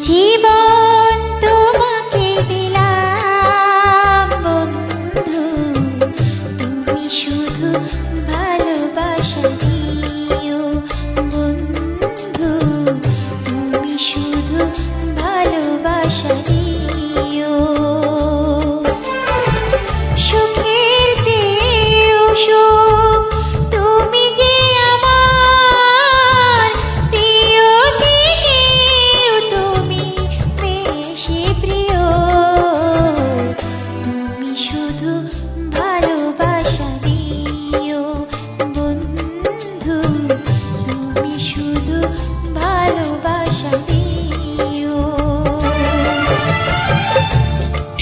জীবন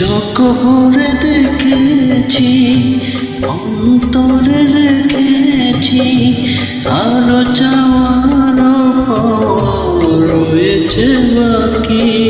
চোখ দেখেছি অন্তরে রেখেছি আরও চাওয়ার রয়েছে বাকি।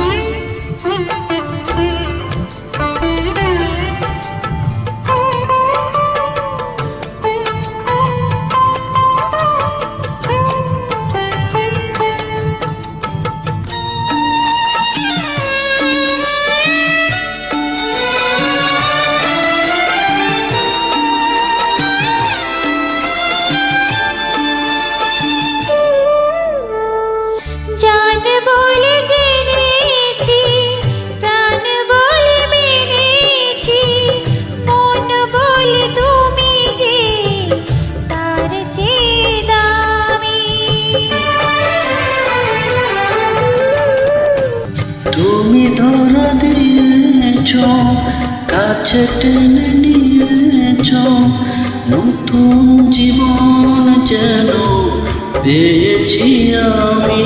তুমি ধরা দিয়েছ কাছে টেনে নিয়েছ নতুন জীবন যেন পেয়েছি আমি।